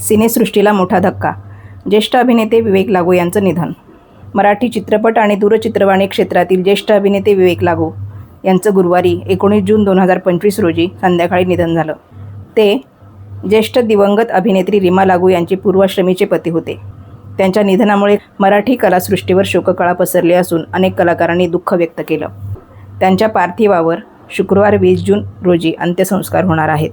सिनेसृष्टीला मोठा धक्का. ज्येष्ठ अभिनेते विवेक लागू यांचं निधन. मराठी चित्रपट आणि दूरचित्रवाणी क्षेत्रातील ज्येष्ठ अभिनेते विवेक लागू यांचं गुरुवारी एकोणीस जून दोन हजार पंचवीस रोजी संध्याकाळी निधन झालं. ते ज्येष्ठ दिवंगत अभिनेत्री रीमा लागू यांचे पूर्वाश्रमीचे पती होते. त्यांच्या निधनामुळे मराठी कलासृष्टीवर शोककळा पसरली असून अनेक कलाकारांनी दुःख व्यक्त केलं. त्यांच्या पार्थिवावर शुक्रवार वीस जून रोजी अंत्यसंस्कार होणार आहेत.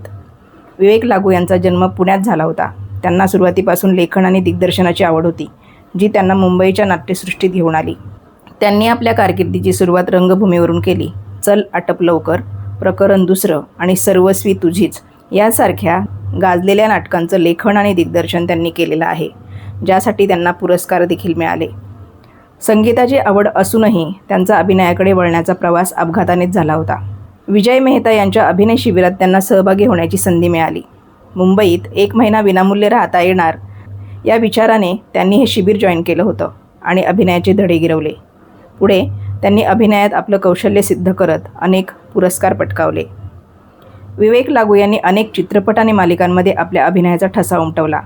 विवेक लागू यांचा जन्म पुण्यात झाला होता. त्यांना सुरुवातीपासून लेखन आणि दिग्दर्शनाची आवड होती जी त्यांना मुंबईच्या नाट्यसृष्टीत घेऊन आली. त्यांनी आपल्या कारकिर्दीची सुरुवात रंगभूमीवरून केली. चल आटप लवकर प्रकरण दुसरं आणि सर्वस्वी तुझीच यासारख्या गाजलेल्या नाटकांचं लेखन आणि दिग्दर्शन त्यांनी केलेलं आहे ज्यासाठी त्यांना पुरस्कार देखील मिळाले. संगीताची आवड असूनही त्यांचा अभिनयाकडे वळण्याचा प्रवास अपघातानेच झाला होता. विजय मेहता यांच्या अभिनय शिबिरात त्यांना सहभागी होण्याची संधी मिळाली. मुंबईत एक महिना विनामूल्य राहता येणार. या विचाराने त्यांनी हे शिबिर जॉईन केलं होतं आणि अभिनयाचे धडे गिरवले. पुढे त्यांनी अभिनयात आपलं कौशल्य सिद्ध करत अनेक पुरस्कार पटकावले. विवेक लागू यांनी अनेक चित्रपट आणि मालिकांमध्ये आपल्या अभिनयाचा ठसा उमटवला.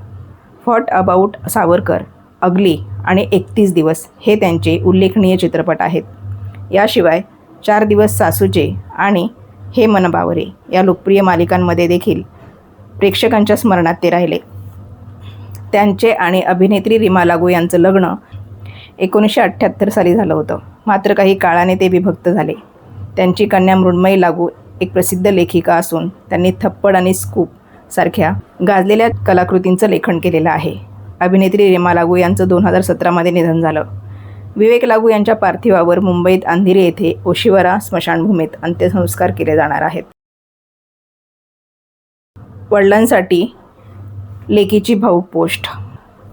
फॉट अबाउट सावरकर अगली आणि एकतीस दिवस हे त्यांचे उल्लेखनीय चित्रपट आहेत. याशिवाय चार दिवस सासूचे आणि हे मन बावरे या लोकप्रिय मालिकांमध्ये देखील प्रेक्षकांच्या स्मरणात ते राहिले. त्यांचे आणि अभिनेत्री रीमा लागू यांचं लग्न एकोणीसशे अठ्ठ्याहत्तर साली झालं होतं. मात्र काही काळाने ते विभक्त झाले. त्यांची कन्या मृण्मयी लागू एक प्रसिद्ध लेखिका असून त्यांनी थप्पड आणि स्कूप सारख्या गाजलेल्या कलाकृतींचं लेखन केलेलं आहे. अभिनेत्री रेमा लागू यांचं दोन हजार सतरामध्ये निधन झालं. विवेक लागू यांच्या पार्थिवावर मुंबईत अंधेरी येथे ओशिवरा स्मशानभूमीत अंत्यसंस्कार केले जाणार आहेत. वडिलांसाठी लेकीची भाऊक पोस्ट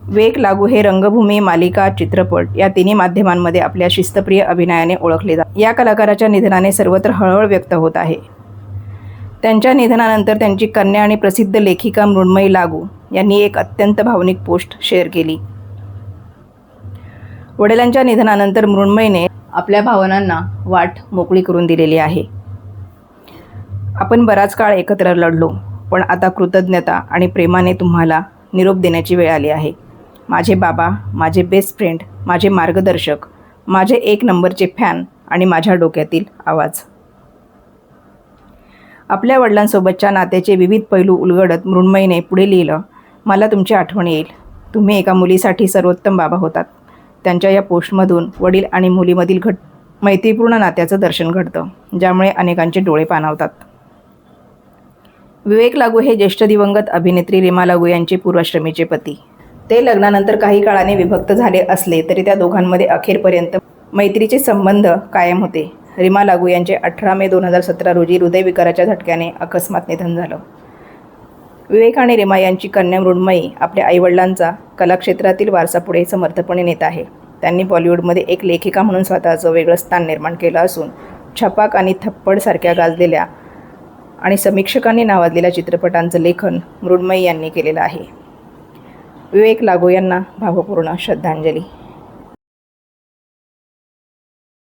वेक लागू हे रंगभूमी मालिका चित्रपट या तिन्ही माध्यमांमध्ये आपल्या शिस्तप्रिय अभिनयाने ओळखले जात. या कलाकाराच्या निधनाने सर्वत्र हळहळ व्यक्त होत आहे. त्यांच्या निधनानंतर त्यांची कन्या आणि प्रसिद्ध लेखिका मृण्मयी लागू यांनी एक अत्यंत भावनिक पोस्ट शेअर केली. वडिलांच्या निधनानंतर मृण्मयीने आपल्या भावनांना वाट मोकळी करून दिलेली आहे. आपण बराच काळ एकत्र लढलो. पण आता कृतज्ञता आणि प्रेमाने तुम्हाला निरोप देण्याची वेळ आली आहे. माझे बाबा माझे बेस्ट फ्रेंड माझे मार्गदर्शक माझे एक नंबरचे फॅन आणि माझ्या डोक्यातील आवाज. आपल्या वडिलांसोबतच्या नात्याचे विविध पैलू उलगडत मृण्मयीने पुढे लिहिलं मला तुमची आठवण येईल. तुम्ही एका मुलीसाठी सर्वोत्तम बाबा होतात. त्यांच्या या पोस्टमधून वडील आणि मुलीमधील घट मैत्रीपूर्ण नात्याचं दर्शन घडतं ज्यामुळे अनेकांचे डोळे पाणावतात. विवेक लागू हे ज्येष्ठ दिवंगत अभिनेत्री रीमा लागू यांचे पूर्वाश्रमीचे पती. ते लग्नानंतर काही काळाने विभक्त झाले असले तरी त्या दोघांमध्ये अखेरपर्यंत मैत्रीचे संबंध कायम होते. रीमा लागू यांचे अठरा मे दोन हजार सतरा रोजी हृदयविकाराच्या झटक्याने अकस्मात निधन झालं. विवेक आणि रीमा यांची कन्या मृण्मयी आपल्या आईवडिलांचा कलाक्षेत्रातील वारसा पुढे समर्थपणे नेत आहे. त्यांनी बॉलिवूडमध्ये एक लेखिका म्हणून स्वतःचं वेगळं स्थान निर्माण केलं असून छपाक आणि थप्पडसारख्या गाजलेल्या आणि समीक्षकांनी नावाजलेल्या चित्रपटांचं लेखन मृण्मयी यांनी केलेलं आहे. विवेक लागू यांना भावपूर्ण श्रद्धांजली.